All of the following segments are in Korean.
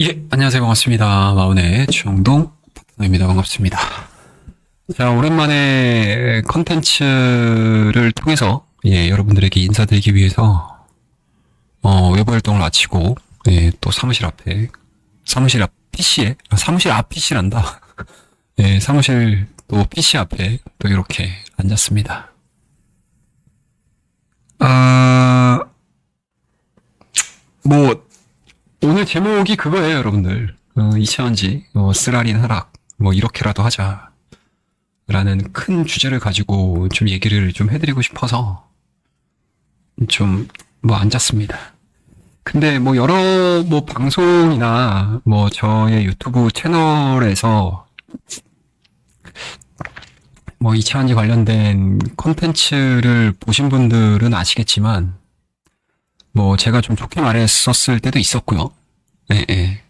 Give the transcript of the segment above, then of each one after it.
예, 안녕하세요. 반갑습니다. 마운의 주영동 파트너입니다. 반갑습니다. 자, 오랜만에 컨텐츠를 통해서, 예, 여러분들에게 인사드리기 위해서, 어, 외부 활동을 마치고, 예, 또 사무실 앞에, 사무실 앞 PC에, 아, 사무실 앞 PC란다. 예, 사무실 또 PC 앞에 또 이렇게 앉았습니다. 아, 뭐, 오늘 제목이 그거예요, 여러분들. 어, 이차원지, 어, 쓰라린 하락, 뭐, 이렇게라도 하자. 라는 큰 주제를 가지고 좀 얘기를 좀 해드리고 싶어서 좀, 뭐, 앉았습니다. 근데 뭐, 여러, 뭐, 방송이나 뭐, 저의 유튜브 채널에서 뭐, 이차원지 관련된 콘텐츠를 보신 분들은 아시겠지만, 뭐 제가 좀 좋게 말했었을 때도 있었고요. 예, 예.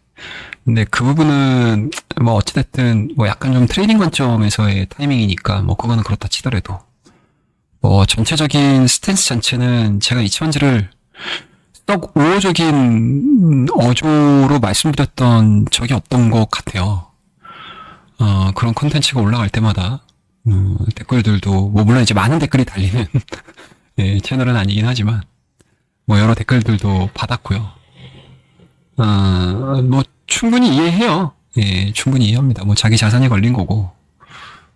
근데 그 부분은 뭐 어찌됐든 뭐 약간 좀 트레이딩 관점에서의 타이밍이니까 뭐 그거는 그렇다 치더라도 뭐 전체적인 스탠스 자체는 제가 이천지를 썩 우호적인 어조로 말씀드렸던 적이 없던 것 같아요. 어, 그런 콘텐츠가 올라갈 때마다 음, 댓글들도 뭐 물론 이제 많은 댓글이 달리는 예, 채널은 아니긴 하지만 뭐 여러 댓글들도 받았고요. 어, 뭐 충분히 이해해요. 예, 충분히 이해합니다. 뭐 자기 자산이 걸린 거고.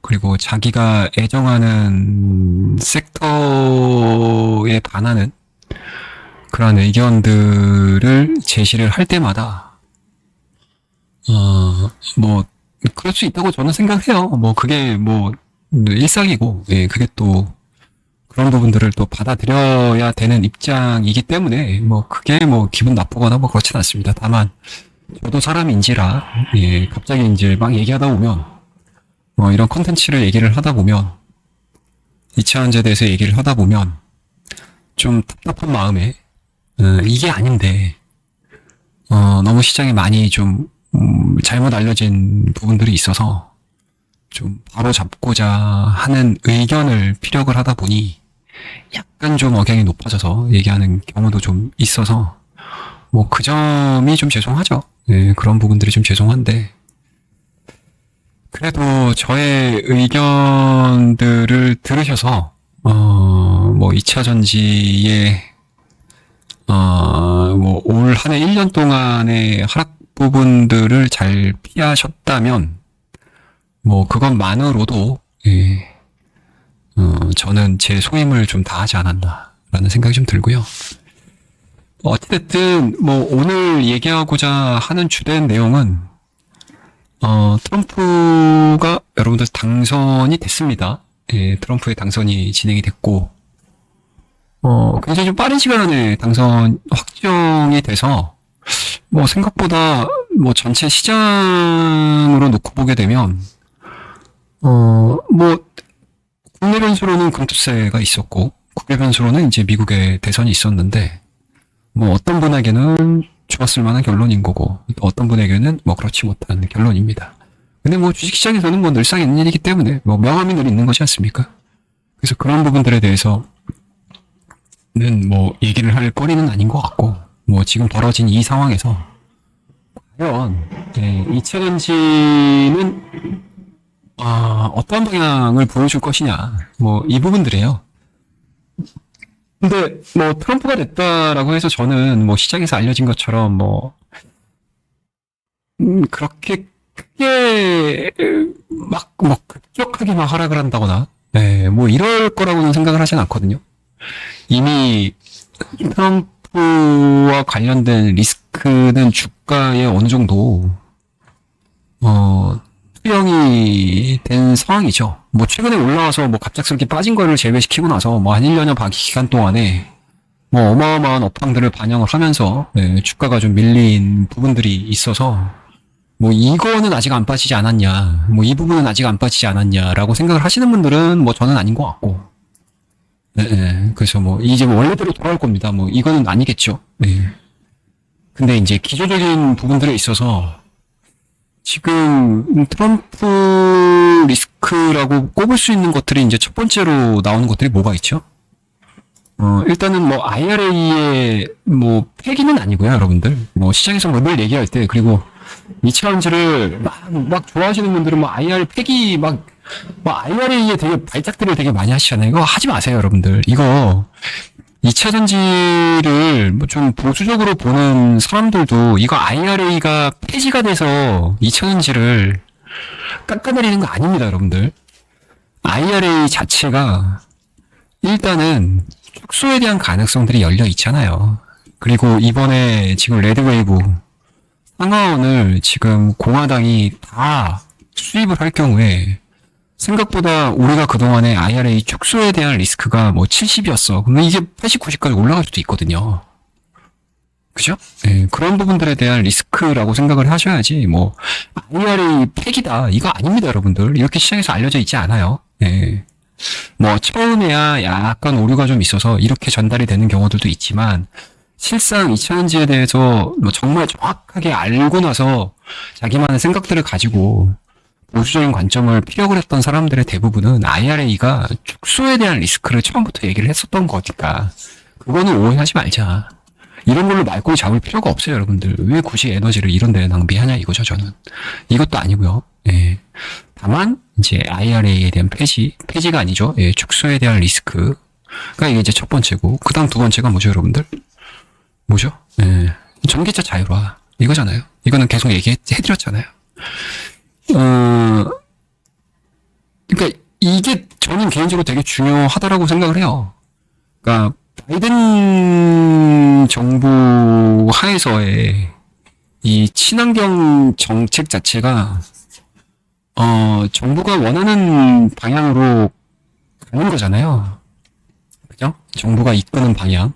그리고 자기가 애정하는 섹터에 반하는 그런 의견들을 제시를 할 때마다 어, 뭐 그럴 수 있다고 저는 생각해요. 뭐 그게 뭐 일상이고, 예, 그게 또 그런 부분들을 또 받아들여야 되는 입장이기 때문에 뭐 그게 뭐 기분 나쁘거나 뭐 그렇진 않습니다. 다만 저도 사람인지라 예, 갑자기 이제 막 얘기하다 보면 뭐 이런 컨텐츠를 얘기를 하다 보면 이차원제에 대해서 얘기를 하다 보면 좀 답답한 마음에 어, 이게 아닌데 어, 너무 시장에 많이 좀 음, 잘못 알려진 부분들이 있어서 좀 바로 잡고자 하는 의견을 피력을 하다 보니 약간 좀 억양이 높아져서 얘기하는 경우도 좀 있어서 뭐 그 점이 좀 죄송하죠. 예, 그런 부분들이 좀 죄송한데 그래도 저의 의견들을 들으셔서 어뭐 2차 전지의 어뭐 올 한 해 1년 동안의 하락 부분들을 잘 피하셨다면 뭐 그것만으로도 예, 어, 저는 제 소임을 좀 다하지 않았나라는 생각이 좀 들고요. 어찌됐든 뭐 오늘 얘기하고자 하는 주된 내용은 어, 트럼프가 여러분들 당선이 됐습니다. 예, 트럼프의 당선이 진행이 됐고 어, 굉장히 좀 빠른 시간 안에 당선 확정이 돼서 뭐 생각보다 뭐 전체 시장으로 놓고 보게 되면 어, 뭐 국내 변수로는 금투세가 있었고 국외 변수로는 이제 미국의 대선이 있었는데 뭐 어떤 분에게는 좋았을 만한 결론인 거고 또 어떤 분에게는 뭐 그렇지 못한 결론입니다. 근데 뭐 주식시장에서는 뭐 늘상 있는 일이기 때문에 뭐 명함이 늘 있는 것이 않습니까? 그래서 그런 부분들에 대해서는 뭐 얘기를 할 거리는 아닌 것 같고 뭐 지금 벌어진 이 상황에서 과연 네, 이 챌린지는 아, 어떤 방향을 보여줄 것이냐. 뭐, 이 부분들이에요. 근데, 뭐, 트럼프가 됐다라고 해서 저는 뭐, 시장에서 알려진 것처럼 뭐, 음, 그렇게 크게, 막, 뭐, 급격하게 막 하락을 한다거나, 네, 뭐, 이럴 거라고는 생각을 하진 않거든요. 이미, 트럼프와 관련된 리스크는 주가에 어느 정도, 어, 투영이 된 상황이죠. 뭐 최근에 올라와서 뭐 갑작스럽게 빠진 거를 제외시키고 나서 뭐 한 1년여 반 기간 동안에 뭐 어마어마한 업황들을 반영을 하면서 네, 주가가 좀 밀린 부분들이 있어서 뭐 이거는 아직 안 빠지지 않았냐, 뭐 이 부분은 아직 안 빠지지 않았냐라고 생각을 하시는 분들은 뭐 저는 아닌 것 같고, 네, 네. 그래서 뭐 이제 뭐 원래대로 돌아올 겁니다. 뭐 이거는 아니겠죠. 네. 근데 이제 기초적인 부분들에 있어서 지금 트럼프 리스크라고 꼽을 수 있는 것들이 이제 첫 번째로 나오는 것들이 뭐가 있죠? 어, 일단은 뭐 IRA의 뭐 폐기는 아니고요, 여러분들. 뭐 시장에서 뭐늘 얘기할 때 그리고 이차원지를 막, 막 좋아하시는 분들은 뭐 IR 폐기 막, 뭐 IRA에 되게 발작들을 되게 많이 하시잖아요. 이거 하지 마세요, 여러분들. 이거 2차 전지를 뭐 좀 보수적으로 보는 사람들도 이거 IRA가 폐지가 돼서 2차 전지를 깎아내리는 거 아닙니다, 여러분들. IRA 자체가 일단은 축소에 대한 가능성들이 열려 있잖아요. 그리고 이번에 지금 레드웨이브 상하원을 지금 공화당이 다 수입을 할 경우에 생각보다 우리가 그동안에 IRA 축소에 대한 리스크가 뭐 70이었어. 그러면 이게 80, 90까지 올라갈 수도 있거든요. 그죠? 예, 그런 부분들에 대한 리스크라고 생각을 하셔야지, 뭐, IRA 폐기다. 이거 아닙니다, 여러분들. 이렇게 시장에서 알려져 있지 않아요. 예. 뭐, 처음에야 약간 오류가 좀 있어서 이렇게 전달이 되는 경우들도 있지만, 실상 이차전지에 대해서 뭐 정말 정확하게 알고 나서 자기만의 생각들을 가지고 보수적인 관점을 피력을 했던 사람들의 대부분은 IRA가 축소에 대한 리스크를 처음부터 얘기를 했었던 거니까 그거는 오해하지 말자. 이런 걸로 말꼬리 잡을 필요가 없어요, 여러분들. 왜 굳이 에너지를 이런 데 낭비하냐 이거죠, 저는. 이것도 아니고요. 예. 다만 이제 IRA에 대한 폐지, 폐지가 아니죠. 예, 축소에 대한 리스크가 이게 이제 첫 번째고 그다음 두 번째가 뭐죠, 여러분들? 뭐죠? 예. 전기차 자율화 이거잖아요. 이거는 계속 얘기해 드렸잖아요. 어, 그러니까 이게 저는 개인적으로 되게 중요하다라고 생각을 해요. 그러니까 바이든 정부 하에서의 이 친환경 정책 자체가 어 정부가 원하는 방향으로 가는 거잖아요. 그죠? 정부가 이끄는 방향,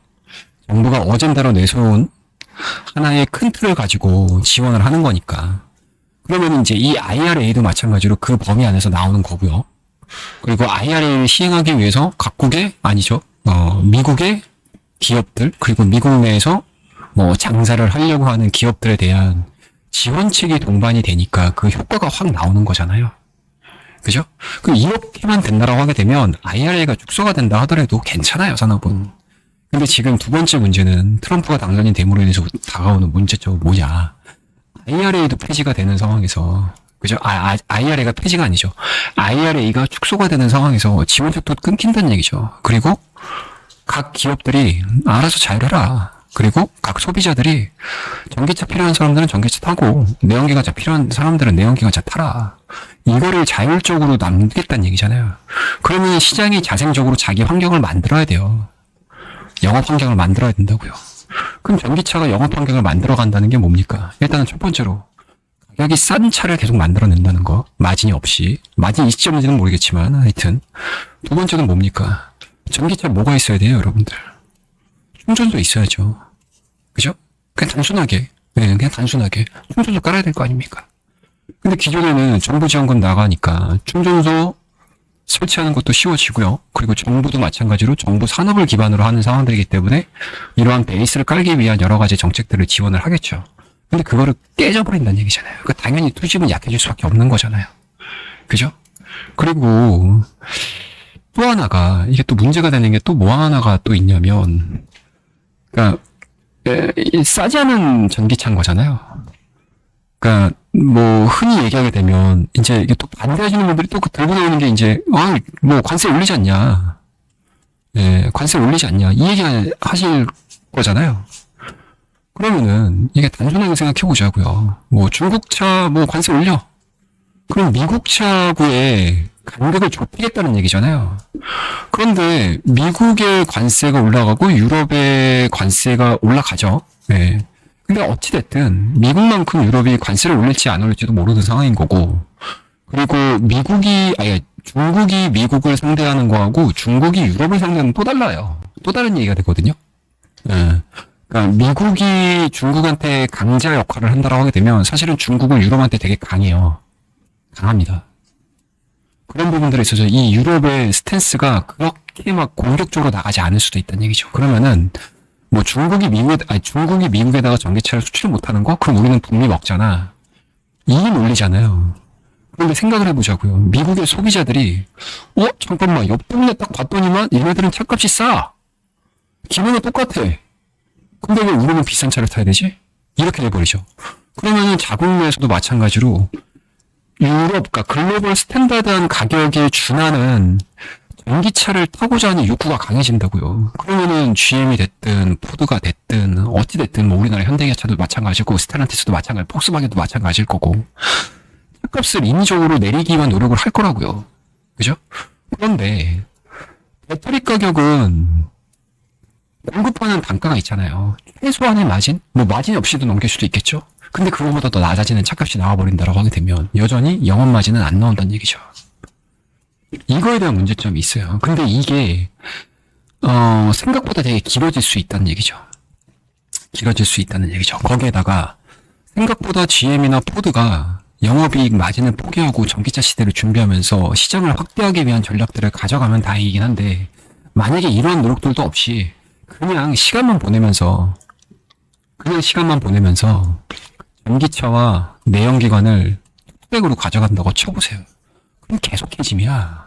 정부가 어젠다로 내세운 하나의 큰 틀을 가지고 지원을 하는 거니까. 그러면 이제 이 IRA도 마찬가지로 그 범위 안에서 나오는 거고요. 그리고 IRA를 시행하기 위해서 각국의 아니죠. 어, 미국의 기업들 그리고 미국 내에서 뭐 장사를 하려고 하는 기업들에 대한 지원책이 동반이 되니까 그 효과가 확 나오는 거잖아요. 그죠? 그 이렇게만 된다라고 하게 되면 IRA가 축소가 된다 하더라도 괜찮아요, 산업은. 근데 지금 두 번째 문제는 트럼프가 당선이 됨으로 인해서 다가오는 문제점 뭐냐. IRA도 폐지가 되는 상황에서 그죠? 아, 아, IRA가 폐지가 아니죠. IRA가 축소가 되는 상황에서 지원책도 끊긴다는 얘기죠. 그리고 각 기업들이 알아서 자율해라. 그리고 각 소비자들이 전기차 필요한 사람들은 전기차 타고 내연기관차 필요한 사람들은 내연기관차 타라. 이거를 자율적으로 남기겠다는 얘기잖아요. 그러면 시장이 자생적으로 자기 환경을 만들어야 돼요. 영업 환경을 만들어야 된다고요. 그럼 전기차가 영업 환경을 만들어 간다는 게 뭡니까? 일단은 첫 번째로 가격이 싼 차를 계속 만들어낸다는 거 마진이 없이 마진이 있을지는 모르겠지만 하여튼 두 번째는 뭡니까? 전기차 뭐가 있어야 돼요, 여러분들? 충전소 있어야죠. 그죠? 그냥 단순하게, 네, 그냥 단순하게 충전소 깔아야 될 거 아닙니까? 근데 기존에는 정부 지원금 나가니까 충전소 설치하는 것도 쉬워지고요. 그리고 정부도 마찬가지로 정부 산업을 기반으로 하는 상황들이기 때문에 이러한 베이스를 깔기 위한 여러 가지 정책들을 지원을 하겠죠. 근데 그거를 깨져버린다는 얘기잖아요. 그러니까 당연히 투집은 약해질 수밖에 없는 거잖아요. 그죠? 그리고 또 하나가 이게 또 문제가 되는 게 또 뭐 하나가 또 있냐면 그러니까 에, 이 싸지 않은 전기차인 거잖아요. 그러니까 뭐 흔히 얘기하게 되면 이제 이게 또 반대하시는 분들이 또 들고 나오는 게 이제 아뭐 관세 올리지 않냐, 예 관세 올리지 않냐 이 얘기 하실 거잖아요. 그러면은 이게 단순하게 생각해 보자고요. 뭐 중국차 뭐 관세 올려. 그럼 미국 차구에 간격을 좁히겠다는 얘기잖아요. 그런데 미국의 관세가 올라가고 유럽의 관세가 올라가죠. 예. 근데 어찌됐든 미국만큼 유럽이 관세를 올릴지 안 올릴지도 모르는 상황인 거고 그리고 미국이 아니 중국이 미국을 상대하는 거하고 중국이 유럽을 상대하는 또 달라요. 또 다른 얘기가 되거든요. 예. 그러니까 미국이 중국한테 강자 역할을 한다라고 하게 되면 사실은 중국은 유럽한테 되게 강해요. 강합니다. 그런 부분들에 있어서 이 유럽의 스탠스가 그렇게 막 공격적으로 나가지 않을 수도 있다는 얘기죠. 그러면은 뭐 중국이 미국에 아니 중국이 미국에다가 전기차를 수출 못하는 거 그럼 우리는 북미 먹잖아. 이 논리잖아요. 그런데 생각을 해보자고요. 미국의 소비자들이 어 잠깐만 옆 동네 딱 봤더니만 얘네들은 차값이 싸. 기분은 똑같아. 근데 왜 우리는 비싼 차를 타야 되지? 이렇게 돼버리죠. 그러면은 자국 내에서도 마찬가지로 유럽, 그러니까 글로벌 스탠다드한 가격에 준하는 전기차를 타고자 하는 욕구가 강해진다고요. 그러면은 GM이 됐든 포드가 됐든 어찌 됐든 뭐 우리나라 현대기아차도 마찬가지고 스텔란티스도 마찬가지, 폭스바겐도 마찬가지일 거고 차값을 인위적으로 내리기 위한 노력을 할 거라고요. 그죠? 그런데 배터리 가격은 공급하는 단가가 있잖아요. 최소한의 마진? 뭐 마진 없이도 넘길 수도 있겠죠? 근데 그거보다 더 낮아지는 차값이 나와버린다라고 하게 되면 여전히 영업 마진은 안 나온다는 얘기죠. 이거에 대한 문제점이 있어요. 근데 이게 어, 생각보다 되게 길어질 수 있다는 얘기죠. 길어질 수 있다는 얘기죠. 거기에다가 생각보다 GM이나 포드가 영업이익 마진을 포기하고 전기차 시대를 준비하면서 시장을 확대하기 위한 전략들을 가져가면 다행이긴 한데 만약에 이러한 노력들도 없이 그냥 시간만 보내면서 그냥 시간만 보내면서 전기차와 내연기관을 흑백으로 가져간다고 쳐보세요. 그럼 계속 캐짐이야.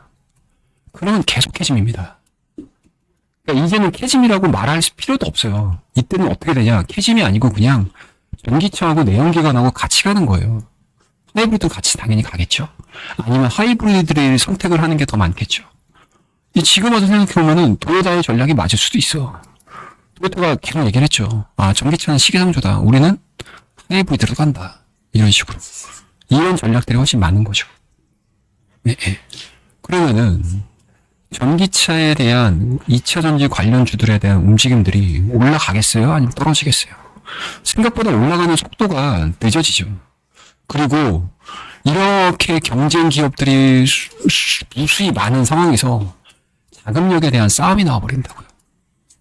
그러면 계속 캐짐입니다. 그러니까 이제는 캐짐이라고 말할 필요도 없어요. 이때는 어떻게 되냐? 캐짐이 아니고 그냥 전기차하고 내연기관하고 같이 가는 거예요. 하이브리드 같이 당연히 가겠죠. 아니면 하이브리드를 선택을 하는 게 더 많겠죠. 이 지금 와서 생각해보면은 도요타의 전략이 맞을 수도 있어. 도요타가 계속 얘기를 했죠. 아, 전기차는 시기상조다. 우리는 하이브리드로 간다. 이런 식으로. 이런 전략들이 훨씬 많은 거죠. 네, 네. 그러면은 전기차에 대한 2차 전지 관련 주들에 대한 움직임들이 올라가겠어요? 아니면 떨어지겠어요? 생각보다 올라가는 속도가 늦어지죠. 그리고 이렇게 경쟁 기업들이 무수히 많은 상황에서 자금력에 대한 싸움이 나와버린다고요.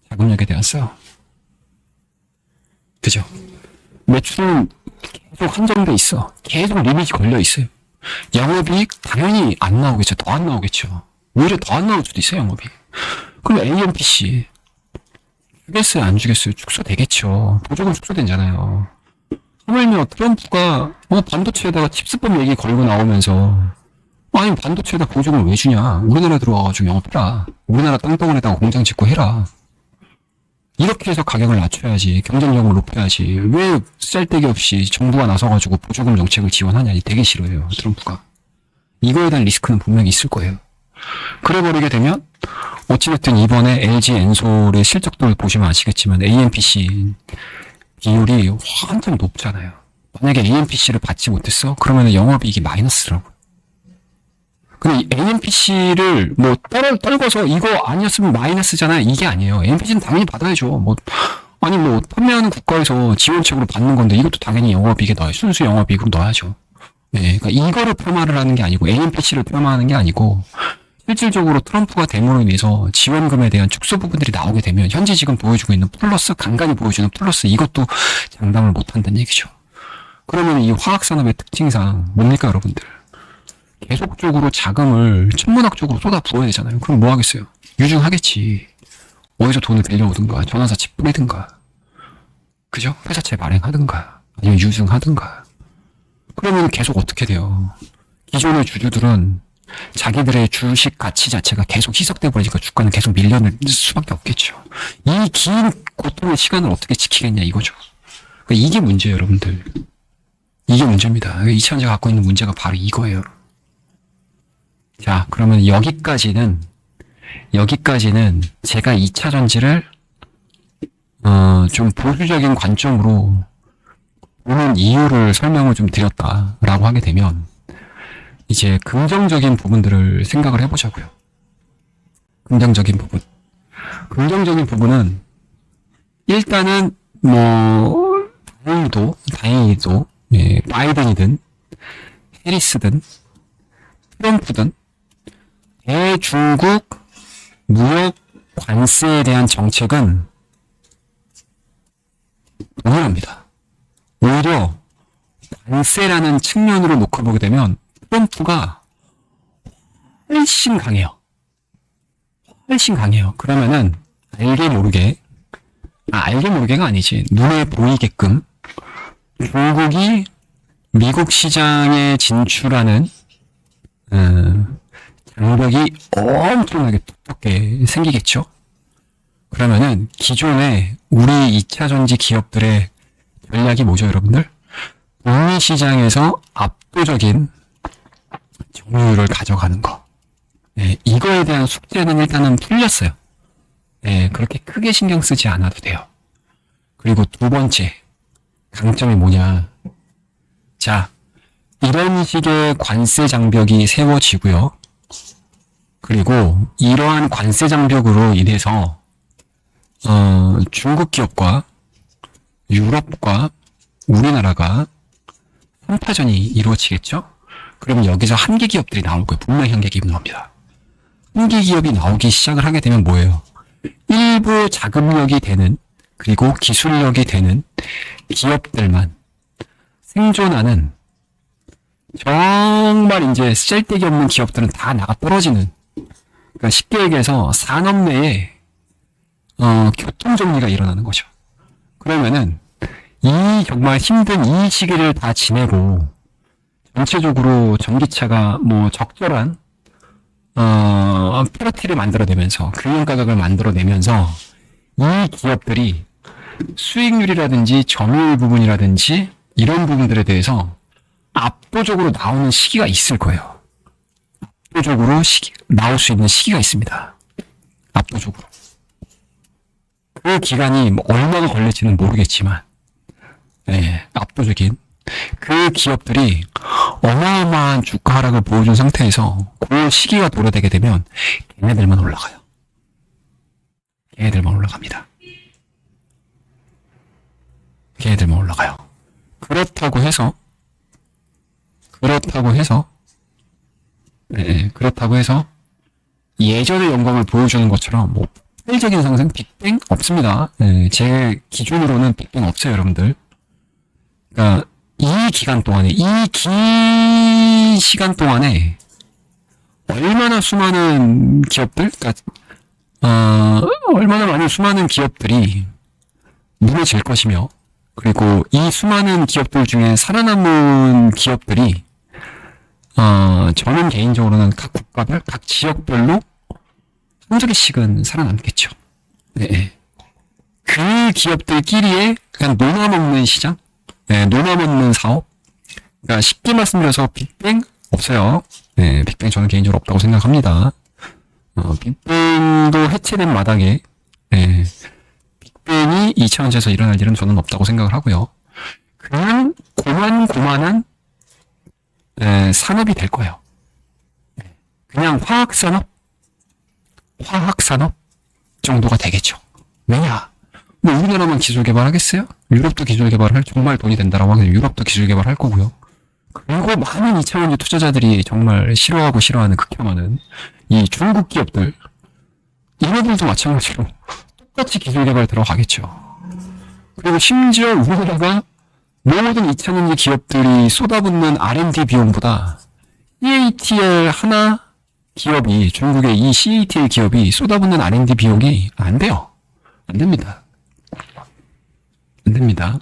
자금력에 대한 싸움. 그죠? 매출은 계속 한정돼 있어. 계속 리밋이 걸려 있어요. 영업이익 당연히 안 나오겠죠. 더 안 나오겠죠. 오히려 더 안 나올 수도 있어요, 영업이익. 그럼 AMPC 주겠어요, 안 주겠어요? 축소되겠죠. 보조금 축소된잖아요. 하물며 트럼프가 어, 반도체에다가 칩스법 얘기 걸고 나오면서 아니 반도체에다 보조금을 왜 주냐? 우리나라 들어와가지고 영업해라. 우리나라 땅덩어리에다가 공장 짓고 해라. 이렇게 해서 가격을 낮춰야지 경쟁력을 높여야지 왜 쌀데기 없이 정부가 나서가지고 보조금 정책을 지원하냐 되게 싫어해요 트럼프가. 이거에 대한 리스크는 분명히 있을 거예요. 그래버리게 되면 어찌됐든 이번에 LG 엔솔의 실적들을 보시면 아시겠지만 AMPC 비율이 한참 높잖아요. 만약에 AMPC를 받지 못했어? 그러면 영업이익이 마이너스라고 근데 AMPC를 뭐 떨어, 떨궈서 이거 아니었으면 마이너스잖아요. 이게 아니에요. AMPC는 당연히 받아야죠. 뭐, 아니 뭐, 판매하는 국가에서 지원책으로 받는 건데 이것도 당연히 영업이익에 넣어요. 순수 영업이익으로 넣어야죠. 네, 그러니까 이거를 폄하를 하는 게 아니고 AMPC를 폄하하는 게 아니고 실질적으로 트럼프가 됨으로 인해서 지원금에 대한 축소 부분들이 나오게 되면 현재 지금 보여주고 있는 플러스 간간히 보여주는 플러스 이것도 장담을 못한다는 얘기죠. 그러면 이 화학산업의 특징상 뭡니까 여러분들? 계속적으로 자금을 천문학적으로 쏟아 부어야 되잖아요. 그럼 뭐 하겠어요? 유증하겠지. 어디서 돈을 빌려오든가, 전환사채 뿌리든가. 그죠? 회사채 발행하든가, 아니면 유증하든가. 그러면 계속 어떻게 돼요? 기존의 주주들은 자기들의 주식 가치 자체가 계속 희석돼 버리니까 주가는 계속 밀려날 수밖에 없겠죠. 이 긴 고통의 시간을 어떻게 지키겠냐 이거죠. 그러니까 이게 문제예요, 여러분들. 이게 문제입니다. 이차전지가 갖고 있는 문제가 바로 이거예요. 자, 그러면 여기까지는, 여기까지는 제가 2차 전지를, 어, 좀 보수적인 관점으로 보는 이유를 설명을 좀 드렸다라고 하게 되면, 이제 긍정적인 부분들을 생각을 해보자고요. 긍정적인 부분. 긍정적인 부분은, 일단은, 뭐, 다행히도, 다행히도, 예, 바이든이든, 해리스든, 트럼프든, 대중국 무역 관세에 대한 정책은 동일합니다. 오히려 관세라는 측면으로 놓고 보게 되면 트럼프가 훨씬 강해요. 훨씬 강해요. 그러면은 알게 모르게 아, 알게 모르게가 아니지 눈에 보이게끔 중국이 미국 시장에 진출하는 음, 장벽이 엄청나게 두껍게 생기겠죠. 그러면은 기존의 우리 2차 전지 기업들의 전략이 뭐죠, 여러분들? 북미 시장에서 압도적인 점유율을 가져가는 거. 예, 이거에 대한 숙제는 일단은 풀렸어요. 예, 그렇게 크게 신경 쓰지 않아도 돼요. 그리고 두 번째, 강점이 뭐냐. 자, 이런 식의 관세 장벽이 세워지고요. 그리고 이러한 관세 장벽으로 인해서 어, 중국 기업과 유럽과 우리나라가 한파전이 이루어지겠죠? 그러면 여기서 한계 기업들이 나올 거예요. 분명히 한계 기업이 나옵니다. 한계 기업이 나오기 시작을 하게 되면 뭐예요? 일부 자금력이 되는 그리고 기술력이 되는 기업들만 생존하는 정말 이제 쓸데기 없는 기업들은 다 나가 떨어지는 그러니까 쉽게 얘기해서 산업 내에 어, 교통 정리가 일어나는 거죠. 그러면은 이 정말 힘든 이 시기를 다 지내고 전체적으로 전기차가 뭐 적절한 어, 페러티를 만들어내면서 균형 가격을 만들어내면서 이 기업들이 수익률이라든지 점유율 부분이라든지 이런 부분들에 대해서 압도적으로 나오는 시기가 있을 거예요. 압도적으로 시기, 나올 수 있는 시기가 있습니다. 압도적으로. 그 기간이 뭐 얼마나 걸릴지는 모르겠지만, 예, 압도적인 그 기업들이 어마어마한 주가 하락을 보여준 상태에서 그 시기가 도래되게 되면 걔네들만 올라가요. 걔네들만 올라갑니다. 걔네들만 올라가요. 그렇다고 해서 그렇다고 해서 네, 그렇다고 해서 예전의 영광을 보여주는 것처럼 뭐 폭발적인 상승 빅뱅 없습니다. 네, 제 기준으로는 빅뱅 없어요, 여러분들. 그러니까 이 기간 동안에 이 긴 시간 동안에 얼마나 수많은 기업들, 그러니까 어, 얼마나 많은 수많은 기업들이 무너질 것이며 그리고 이 수많은 기업들 중에 살아남은 기업들이 어, 저는 개인적으로는 각 국가별, 각 지역별로 한두 개씩은 살아남겠죠. 네. 그 기업들끼리의 그냥 놀아먹는 시장, 네, 놀아먹는 사업. 그러니까 쉽게 말씀드려서 빅뱅 없어요. 네, 빅뱅 저는 개인적으로 없다고 생각합니다. 어, 빅뱅도 해체된 마당에 네, 빅뱅이 2차원에서 일어날 일은 저는 없다고 생각을 하고요. 그냥 고만고만한 에, 산업이 될 거예요. 그냥 화학산업? 화학산업 정도가 되겠죠. 왜냐? 뭐 우리나라만 기술 개발하겠어요? 유럽도 기술 개발할 정말 돈이 된다라고 하면 유럽도 기술 개발할 거고요. 그리고 많은 이차원지 투자자들이 정말 싫어하고 싫어하는 극혐하는 이 중국 기업들 이네들도 마찬가지로 똑같이 기술 개발 들어가겠죠. 그리고 심지어 우리나라가 모든 2차전지 기업들이 쏟아붓는 R&D 비용보다 CATL 하나 기업이 중국의 이 CATL 기업이 쏟아붓는 R&D 비용이 안 돼요. 안 됩니다. 안 됩니다.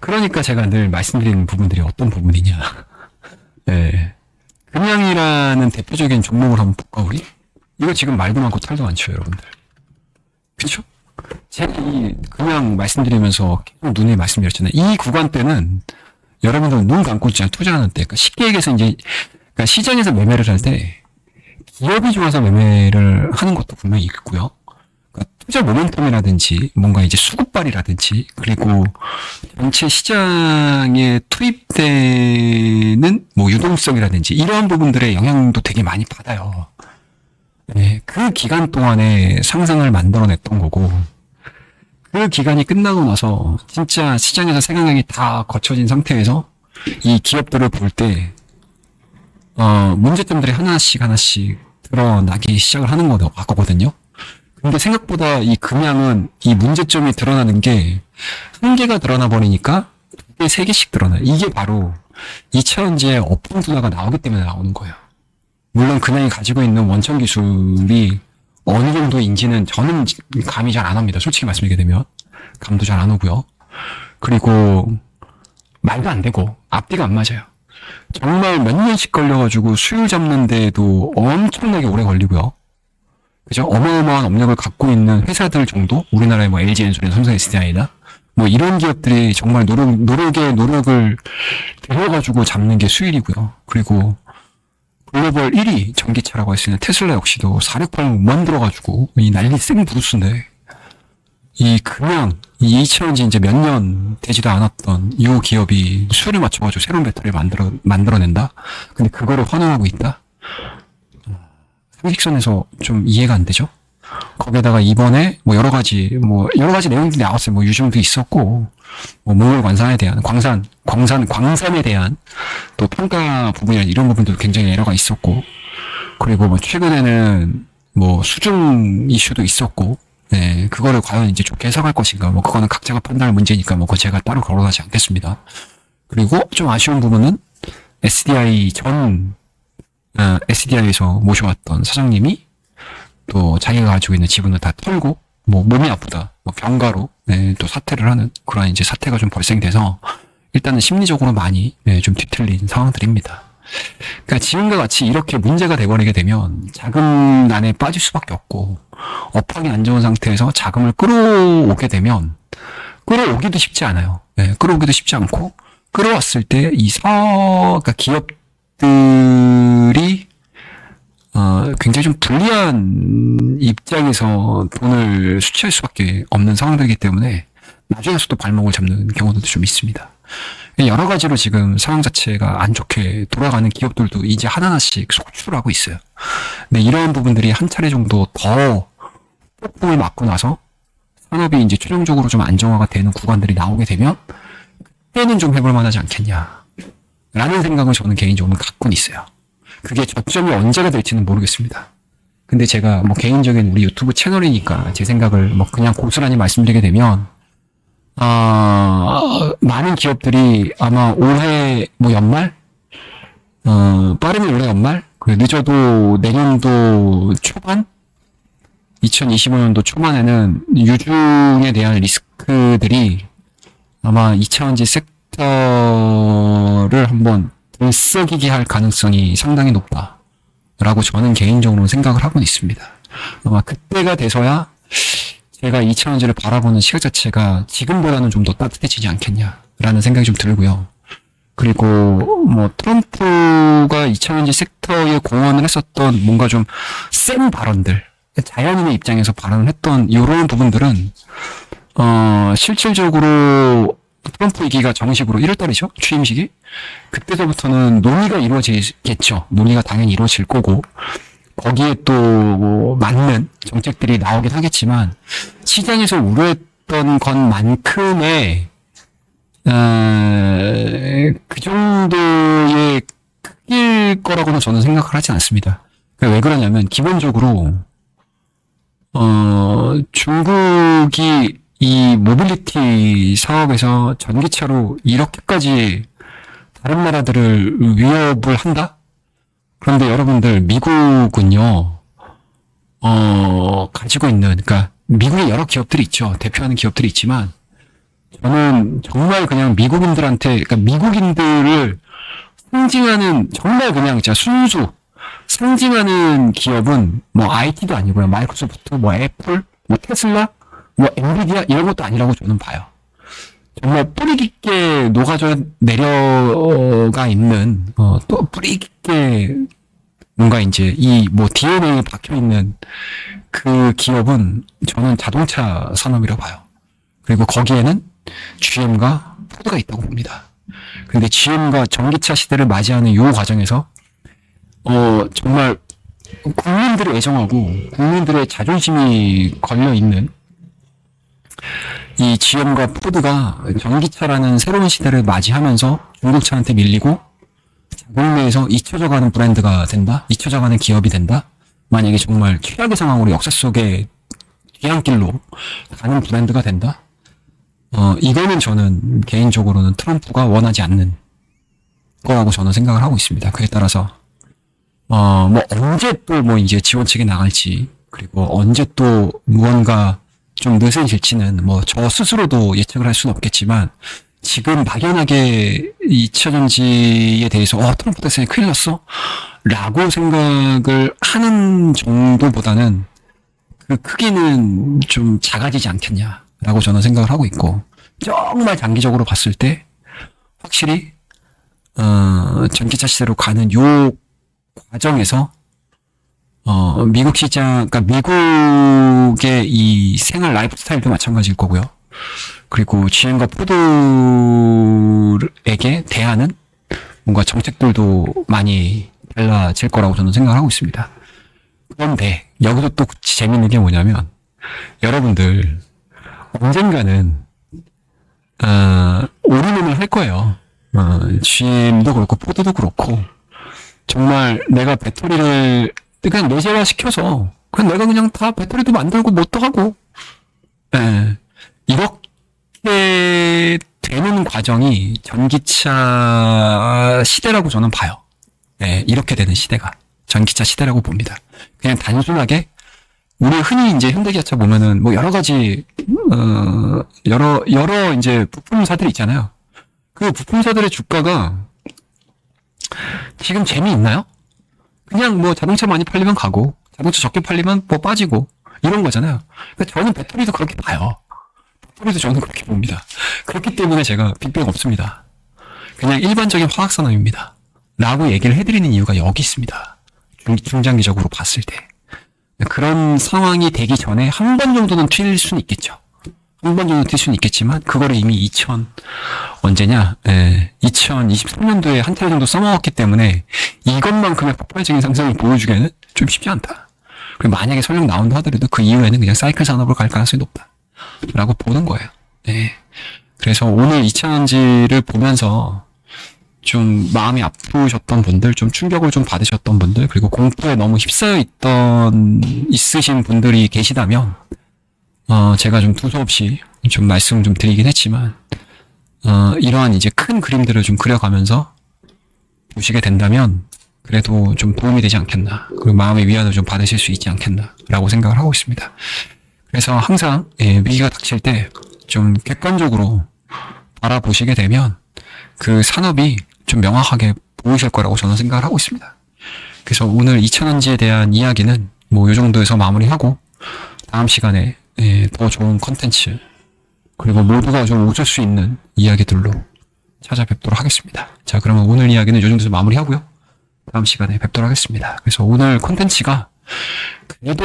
그러니까 제가 늘 말씀드리는 부분들이 어떤 부분이냐. 예. 금양이라는 대표적인 종목을 한번 볼까 우리? 이거 지금 말도 많고 탈도 많죠, 여러분들. 그쵸? 제가 이 그냥 말씀드리면서 계속 눈에 말씀드렸잖아요. 이 구간 때는 여러분들 눈 감고 진짜 투자하는 때, 그러니까 쉽게 얘기해서 이제 그러니까 시장에서 매매를 할 때 기업이 좋아서 매매를 하는 것도 분명히 있고요. 그러니까 투자 모멘텀이라든지 뭔가 이제 수급발이라든지 그리고 전체 시장에 투입되는 뭐 유동성이라든지 이러한 부분들의 영향도 되게 많이 받아요. 네, 그 기간 동안에 상승을 만들어냈던 거고 그 기간이 끝나고 나서 진짜 시장에서 생각량이 다 거쳐진 상태에서 이 기업들을 볼 때, 어, 문제점들이 하나씩 하나씩 드러나기 시작을 하는 거 같거든요. 근데 생각보다 이 금양은 이 문제점이 드러나는 게 한 개가 드러나 버리니까 두 개, 세 개씩 드러나요. 이게 바로 2차원지의 어폰 둔화가 나오기 때문에 나오는 거예요. 물론 금양이 가지고 있는 원천 기술이 어느 정도인지는 저는 감이 잘 안 합니다. 솔직히 말씀드리게 되면. 감도 잘 안 오고요. 그리고 말도 안 되고 앞뒤가 안 맞아요. 정말 몇 년씩 걸려가지고 수율 잡는데도 엄청나게 오래 걸리고요. 그죠? 어마어마한 업력을 갖고 있는 회사들 정도? 우리나라의 뭐 LG 엔솔이나 삼성 SDI나 뭐 이런 기업들이 정말 노력, 노력에 노력을 들여가지고 잡는 게 수일이고요. 그리고 글로벌 1위 전기차라고 할 수 있는 테슬라 역시도 468만 만들어가지고 이 난리 생 브루스인데 이 그냥 이 2차원지 이제 몇 년 되지도 않았던 이 기업이 수를 맞춰가지고 새로운 배터리를 만들어 만들어낸다. 근데 그거를 환원하고 있다. 상식선에서 좀 이해가 안 되죠. 거기에다가 이번에 뭐 여러 가지 뭐 여러 가지 내용들이 나왔어요. 뭐 유증도 있었고 뭐 관산에 대한 광산 광산 광산에 대한 또 평가 부분이나 이런 부분도 굉장히 에러가 있었고 그리고 뭐 최근에는 뭐 수중 이슈도 있었고 네, 그거를 과연 이제 좋게 해석할 것인가 뭐 그거는 각자가 판단할 문제니까 뭐 그거 제가 따로 거론하지 않겠습니다. 그리고 좀 아쉬운 부분은 SDI 전 어, SDI에서 모셔왔던 사장님이 또 자기가 가지고 있는 지분을 다 털고 뭐 몸이 아프다, 뭐 병가로 네, 또 사퇴를 하는 그런 이제 사태가 좀 발생돼서 일단은 심리적으로 많이 네, 좀 뒤틀린 상황들입니다. 그러니까 지금과 같이 이렇게 문제가 돼버리게 되면 자금난에 빠질 수밖에 없고 업황이 안 좋은 상태에서 자금을 끌어오게 되면 끌어오기도 쉽지 않아요. 네, 끌어오기도 쉽지 않고 끌어왔을 때 이 사업, 그러니까 기업들이 어, 굉장히 좀 불리한 입장에서 돈을 수취할 수밖에 없는 상황들이기 때문에 나중에서 또 발목을 잡는 경우도 좀 있습니다. 여러 가지로 지금 상황 자체가 안 좋게 돌아가는 기업들도 이제 하나하나씩 속출을 하고 있어요. 근데 이러한 부분들이 한 차례 정도 더 폭풍을 맞고 나서 산업이 이제 최종적으로 좀 안정화가 되는 구간들이 나오게 되면 그때는 좀 해볼 만하지 않겠냐. 라는 생각을 저는 개인적으로 갖고는 있어요. 그게 저점이 언제가 될지는 모르겠습니다. 근데 제가 뭐 개인적인 우리 유튜브 채널이니까 제 생각을 뭐 그냥 고스란히 말씀드리게 되면 아 많은 기업들이 아마 올해 뭐 연말? 어 빠르면 올해 연말? 그 늦어도 내년도 초반? 2025년도 초반에는 유중에 대한 리스크들이 아마 2차원지 섹터를 한번 들썩이게 할 가능성이 상당히 높다라고 저는 개인적으로 생각을 하고 있습니다. 아마 그때가 돼서야 제가 2차원지를 바라보는 시각 자체가 지금보다는 좀 더 따뜻해지지 않겠냐라는 생각이 좀 들고요. 그리고 뭐 트럼프가 2차원지 섹터에 공헌을 했었던 뭔가 좀 센 발언들 자연인의 입장에서 발언을 했던 이런 부분들은 어 실질적으로 트럼프 얘기가 정식으로 1월달이죠? 취임식이? 그때서부터는 논의가 이루어지겠죠. 논의가 당연히 이루어질 거고. 거기에 또뭐 맞는 정책들이 나오긴 하겠지만 시장에서 우려했던 것만큼의 어, 그 정도의 크기일 거라고는 저는 생각을 하지 않습니다. 왜 그러냐면 기본적으로 어, 중국이 이 모빌리티 사업에서 전기차로 이렇게까지 다른 나라들을 위협을 한다? 그런데 여러분들, 미국은요, 어, 가지고 있는, 그러니까 미국에 여러 기업들이 있죠. 대표하는 기업들이 있지만, 저는 정말 그냥 미국인들한테, 그러니까 미국인들을 상징하는, 정말 그냥 진짜 순수, 상징하는 기업은 뭐 IT도 아니고요. 마이크로소프트, 뭐 애플, 뭐 테슬라, 뭐 엔비디아 이런 것도 아니라고 저는 봐요. 정말 뿌리 깊게 녹아져 내려가 있는 어, 또 뿌리 깊게 뭔가 이제 이 뭐 DNA에 박혀 있는 그 기업은 저는 자동차 산업이라고 봐요. 그리고 거기에는 GM과 포드가 있다고 봅니다. 근데 GM과 전기차 시대를 맞이하는 이 과정에서 어 정말 국민들을 애정하고 국민들의 자존심이 걸려 있는 이 GM과 포드가 전기차라는 새로운 시대를 맞이하면서 중국차한테 밀리고 국내에서 잊혀져가는 브랜드가 된다? 잊혀져가는 기업이 된다? 만약에 정말 최악의 상황으로 역사 속에 뒤안길로 가는 브랜드가 된다? 어, 이거는 저는 개인적으로는 트럼프가 원하지 않는 거라고 저는 생각을 하고 있습니다. 그에 따라서, 어, 뭐, 언제 또 뭐 이제 지원책이 나갈지, 그리고 언제 또 무언가 좀 느슨질지는 뭐 저 스스로도 예측을 할 수는 없겠지만 지금 막연하게 이 2차 전지에 대해서 어 트럼프 대선이 큰일 났어? 라고 생각을 하는 정도보다는 그 크기는 좀 작아지지 않겠냐라고 저는 생각을 하고 있고 정말 장기적으로 봤을 때 확실히 어, 전기차 시대로 가는 요 과정에서 어, 미국 시장, 그러니까 미국의 이 생활 라이프 스타일도 마찬가지일 거고요. 그리고 GM과 포드에게 대하는 뭔가 정책들도 많이 달라질 거라고 저는 생각을 하고 있습니다. 그런데 여기서 또 재밌는 게 뭐냐면 여러분들 언젠가는 어, 올인원을 할 거예요. 어, GM도 그렇고 포드도 그렇고 정말 내가 배터리를 그냥 내재화 시켜서 그냥 내가 그냥 다 배터리도 만들고 뭣도 하고 예, 이렇게 되는 과정이 전기차 시대라고 저는 봐요. 예, 이렇게 되는 시대가 전기차 시대라고 봅니다. 그냥 단순하게 우리 흔히 이제 현대기아차 보면은 뭐 여러 가지 어 여러 여러 이제 부품사들이 있잖아요. 그 부품사들의 주가가 지금 재미있나요? 그냥 뭐 자동차 많이 팔리면 가고 자동차 적게 팔리면 뭐 빠지고 이런 거잖아요. 그러니까 저는 배터리도 그렇게 봐요. 배터리도 저는 그렇게 봅니다. 그렇기 때문에 제가 빅뱅 없습니다. 그냥 일반적인 화학 산업입니다. 라고 얘기를 해드리는 이유가 여기 있습니다. 중, 중장기적으로 봤을 때. 그런 상황이 되기 전에 한 번 정도는 튈 수는 있겠죠. 한번 정도 튈 수는 있겠지만, 그거를 이미 2000, 언제냐, 예, 2023년도에 한 차례 정도 써먹었기 때문에, 이것만큼의 폭발적인 상승을 보여주기에는 좀 쉽지 않다. 그리고 만약에 설령 나온다 하더라도 그 이후에는 그냥 사이클 산업으로 갈 가능성이 높다. 라고 보는 거예요. 네. 그래서 오늘 2차전지를 보면서 좀 마음이 아프셨던 분들, 좀 충격을 좀 받으셨던 분들, 그리고 공포에 너무 휩싸여 있던, 있으신 분들이 계시다면, 어, 제가 좀 두서없이 좀 말씀 좀 드리긴 했지만, 어, 이러한 이제 큰 그림들을 좀 그려가면서 보시게 된다면, 그래도 좀 도움이 되지 않겠나. 그리고 마음의 위안을 좀 받으실 수 있지 않겠나. 라고 생각을 하고 있습니다. 그래서 항상, 예, 위기가 닥칠 때 좀 객관적으로 바라보시게 되면 그 산업이 좀 명확하게 보이실 거라고 저는 생각을 하고 있습니다. 그래서 오늘 2천원지에 대한 이야기는 뭐 이 정도에서 마무리하고 다음 시간에 예, 더 좋은 컨텐츠 그리고 모두가 좀 웃을 수 있는 이야기들로 찾아뵙도록 하겠습니다. 자 그러면 오늘 이야기는 이 정도에서 마무리하고요. 다음 시간에 뵙도록 하겠습니다. 그래서 오늘 컨텐츠가 그래도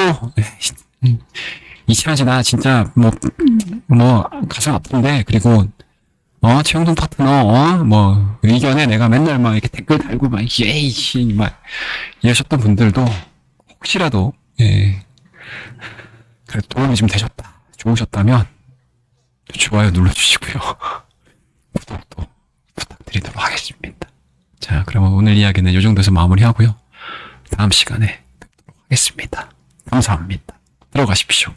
음, 이치라지 나 진짜 뭐뭐 가슴 아픈데 그리고 어 최영동 파트너 어 뭐 의견에 내가 맨날 막 이렇게 댓글 달고 막 예이씨 막 이러셨던 분들도 혹시라도 예 그래도 도움이 좀 되셨다 좋으셨다면 좋아요 눌러주시고요. 구독도 부탁드리도록 하겠습니다. 자 그러면 오늘 이야기는 이 정도에서 마무리하고요. 다음 시간에 뵙도록 하겠습니다. 감사합니다. 들어가십시오